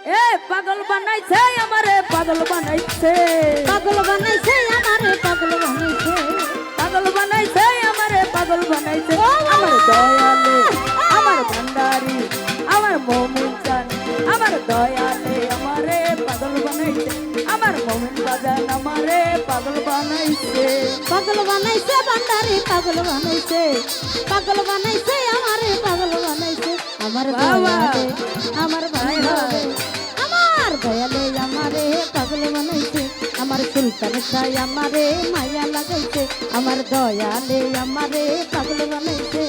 এ পাগল বানাইছে আমারে পাগল বানাইছে। পাগল বানাইছে আমারে পাগল বানাইছে। পাগল বানাইছে আমারে পাগল বানাইছে। আমার! দয়ালে আমার ভান্ডারি আমার মমিন চান আমার দয়ালে আমারে পাগল বানাইছে। আমার মমিন বাজান আমারে পাগল বানাইছে। পাগল বানাইছে ভান্ডারি পাগল বানাইছে। পাগল বানাইছে আমারে পাগল বানাইছে। আমার বাবা! আমার বান্ধবে আমার দয়ালে আমারে পাগল বানাইছে আমার সুলতান সাই আমারে মায়া লাগাইছে আমার দয়ালে আমারে পাগল বানাইছে।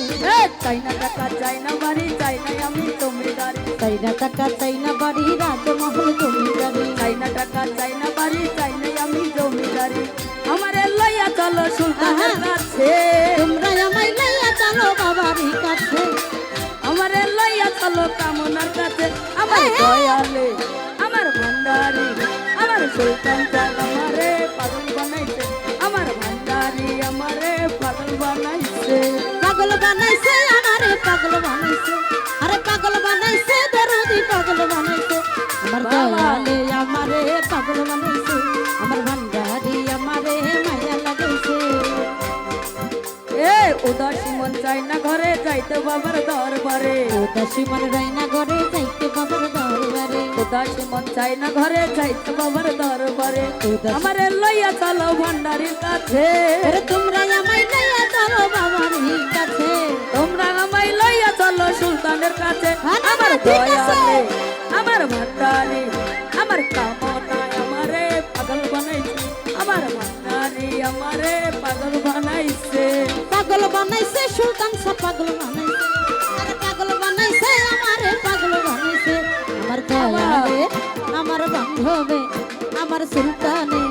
চাই না টাকা চাই না বাড়ি চাই না আমি জমিদারি। চাই না টাকা চাই না বাড়ি রাজমহল জমিদারি। চাই না টাকা চাই না বাড়ি চাই না আমি জমিদারি। আমারে লইয়া চলো সুলতানের আমার আহা! দয়ালে আমার ভান্ডারি আমার সুলতান চাল আমারে পাগল বানাইছে আমার ভান্ডারি আমারে পাগল বানাইছে পাগল বানাইছে আমারে পাগল বানাইছে আরে পাগল বানাইছে দরদি পাগল বানাইছে আমার! দয়ালে আমারে পাগল বানাইছে মন চাই না ঘরে যাইতে বাবার দরবারে। উদাসী মন রাইনা ঘরে যাইতে বাবার দরবারে। উদাসী মন চাই না ঘরে যাইতে বাবার দরবারে। আমারে লইয়া চলো ভান্ডারির কাছে। আরে তোমরা আমায় লইয়া চলো বাবারই কাছে। তোমরা আমায় লইয়া চলো সুলতানের কাছে। না, আমার না। দয়ালে আমার ভান্ডারি আমার কামনায় আমারে পাগল বানাইছে। আমার ভান্ডারি আমারে পাগল বানাইছে। বানাইছে সুলতান সা পাগল বানাইছে। আরে পাগল বানাইছে আমারে পাগল বানাইছে। আমার দয়ালে আমার বান্ধবে আমার সুলতানে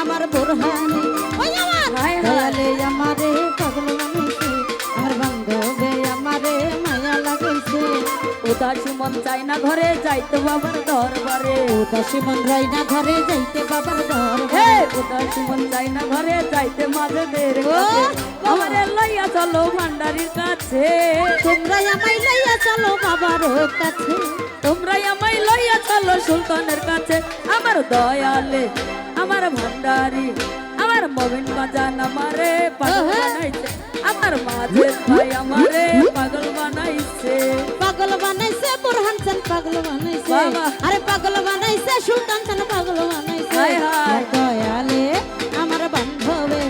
আমার বোরহানে। ওই আমার। দয়ালে আমারে পাগল বানাইছে। আমার বান্ধবে আমারে মায়া লাগাইছে। উদাসী মন চাই না ঘরে যাইতে বাবার দরবারে। উদাসী মন রাইনা ঘরে যাইতে বাবার দরবারে। উদাসী মন চাই না ঘরে যাইতে কাছে। বাবা। আমারে লইয়া চলো ভান্ডারির কাছে। তোমরা আমায় লইয়া চলো বাবার কাছে। তোমরাই আমায় লইয়া চলো সুলতানের কাছে। আমার দয়ালে আমার ভান্ডারি আমার মবিন বাজান আমারে পাগল। বানাইছে। আমার মাঝের ভাই আমারে পাগল বানাইছে। পাগল বানাইছে বোরহান চান পাগল বানাইছে। আরে পাগল বানাইছে সুলতান চান পাগল বানাইছে। দয়ালে আমার বান্ধবে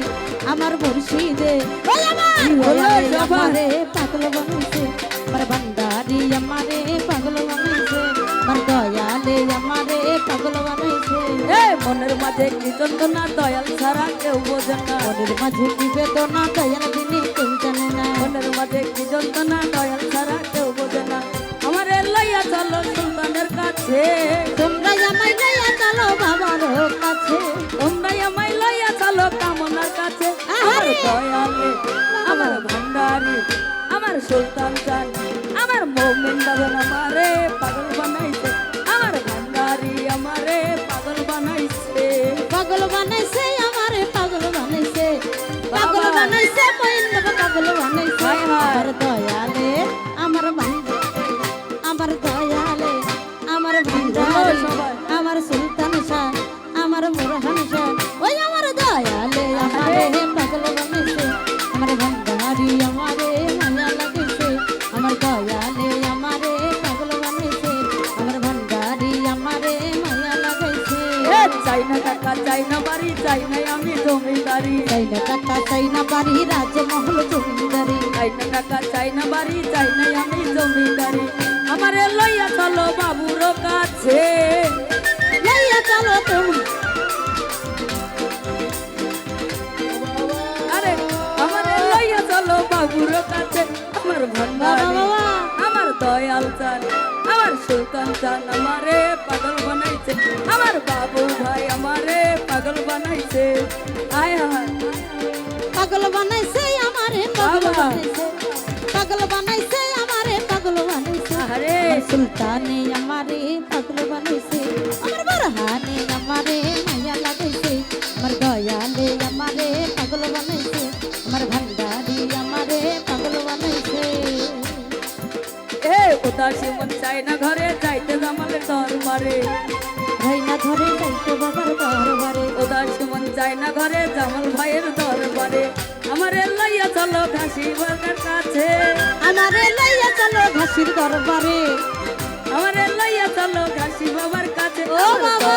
আমার মুর্শিদে। আমার! পাগল বানাইছে। আমার বান্দারি আমারে পাগল বানাইছে। আমার দয়ালে আমারে পাগল বানাইছে। মনের মাঝে কি যন্ত্রণা? দয়াল ছাড়া কেউ বোঝে না। মনের মাঝে কি বেদনা? দয়াল দিনে কেউ জানে না। মনের মাঝে কি যন্ত্রণা? দয়াল ছাড়া কেউ বোঝে না। আমারে লইয়া চলো সুলতানের কাছে। তোমরা আমায় লইয়া চলো বাবার কাছে। তোমরাই আমায় লইয়া চলো কামনার কাছে। আমার! দয়ালে আমার ভান্ডারি আমার সুলতান চান আমার মৌমিন বাজান আমারে পাগল বানাইছে। Arda চাই না টাকা চাই না বাড়ি রাজমহল জমিদারি। চাই না টাকা চাই না বাড়ি চাই না আমি জমিদারি। আমারে লইয়া চলো বাবুর কাছে। লইয়া চলো তুমি। আরে আমারে লইয়া চলো বাবুর কাছে। আমার বাবা। আমার দয়াল চান আমার সুলতান চান আমারে সুলতানে আমারে পাগল বানাইছে আমার বরহানে আমারে মায়া লাগাইছে আমার দয়ালে আমারে পাগল বানাইছে আমার ভান্ডারি আমারে পাগল বানাইছে। এ উদাসী মন চাই না ঘরে যাইতে জামালে দরবারে। ভাই না ধরে যাইতে বাবার দরবারে। উদাসী মন চাই না ঘরে জামাল ভাইয়ের দরবারে। আমার লইয়া চলো ঘাসি বাগার কাছে। আমারে লইয়া চলো ঘাসির দরবারে। আমার লইয়া চলো ঘাসি বাবার কাছে। ও বাবা!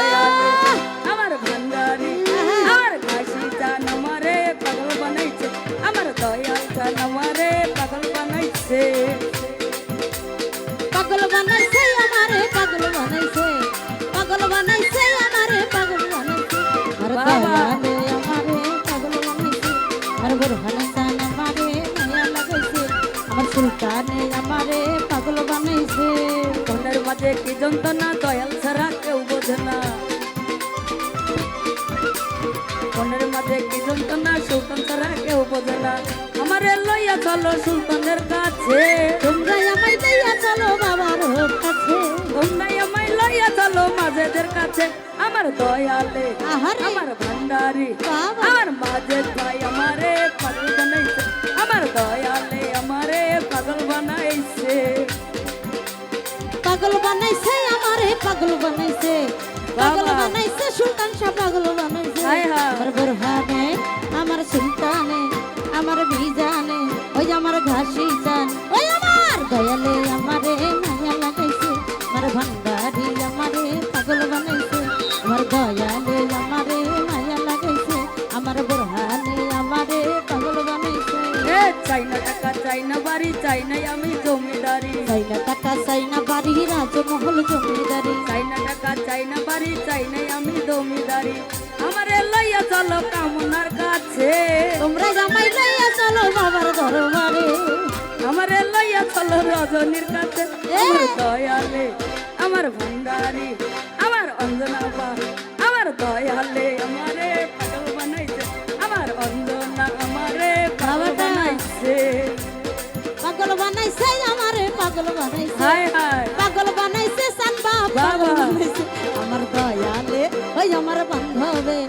আমার ভান্ডারি আমার ঘাসি চান আমারে পাগল বানাইছে। আমার দয়াল চান আমারে পাগল বানাইছে। পাগল বানাইছে আমারে পাগল বানাইছে। পাগল বানাইছে আমারে পাগল বানাইছে। আর বাবা! আমারে পাগল বানাইছে। আর বুরহানে সান আমারে মায়া লাগাইছে। আমার সুলতানে আমারে পাগল বানাইছে। মনের মাঝে কি যন্ত্রণা দয়াল ছাড়া কেউ বোঝে না। মনের মাঝে কি যন্ত্রণা সুলতান ছাড়া কেউ বোঝে না। আমার লইয়া চলো সুলতানের কাছে। তোমরা আমায় লইয়া চলো বাবার কাছে। তোমরাই আমায় লইয়া চলো মাঝেদের কাছে। আমার দয়ালে আমার ভান্ডারি আমার সুলতান শাহ পাগল বানাইছে। আমার বুরহানে আমার সুলতানে আমার বিজানে ওই আমার ঘাসি চান ওই আমার! দয়ালে আমারে মায়া লাগাইছে আমার ভান্ডারি আমারে পাগল বানাইছে। আমার দয়ালে আমারে মায়া লাগাইছে আমার বুরহানে আমারে পাগল বানাইছে। চাই না টাকা চাই না বাড়ি চাই নাই আমি। জমিদারি চাইনা টাকা চাইনা বাড়ি রাজমহল জমিদারি। চাই না টাকা চাই না বাড়ি চাই আমি জমিদারি। আমারে লইয়া চলো কামনার কাছে। তোমরা জামাই লইয়া চলো বাবার দরবারে। আমারে লইয়া চলো রজনীর কাছে। দয়ালে আমার ভান্ডারি আমার অঞ্জনা বা আমার দয়ালে আমারে পাগল বানাইছে। আমার অঞ্জনা আমারে পাগল। বানাইছে। পাগল বানাইছে আমারে। পাগল বানাইছে পাগল বানাইছে বাবা। বানাইছে আমার দয়ালে ওই আমার বান্ধবে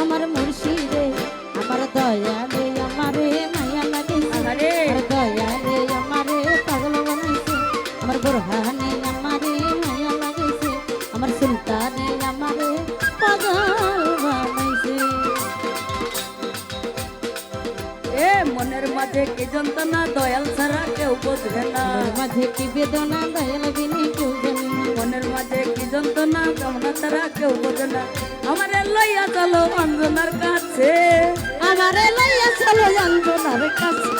আমার মুর্শিদে। আমার দয়ালে আমারে মায়া আহারে। আমার দয়ালে আমারে পাগল বানাইছে আমার বুরহানে আমারে মায়া লাগাইছে আমার সুলতানে আমারে পাগল বানাইছে এ মনের মাঝে কি যন্ত্রণা দয়াল ছাড়া? বুঝবে না মাঝে কি বেদনা দয়াল বিনি কেউ জানে মনের মাঝে কি যন্ত্রণা কামনা ছাড়া কেউ বোঝে না। আমারে লইয়া চলো অঞ্জনার কাছে। আমারে লইয়া চলো যন্ত্রণার কাছে।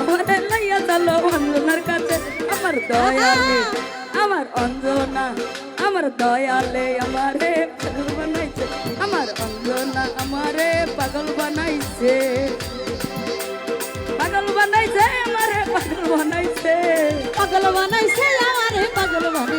আমারে লইয়া চলো অঞ্জনার কাছে। আমার দয়ালে আমার অঞ্জনা আমার দয়ালে আমারে পাগল বানাইছে। আমার অঞ্জনা আমারে পাগল বানাইছে। পাগল বানাইছে আমারে পাগল বানাইছে। পাগল বানাইছে আমারে পাগল বানাইছে।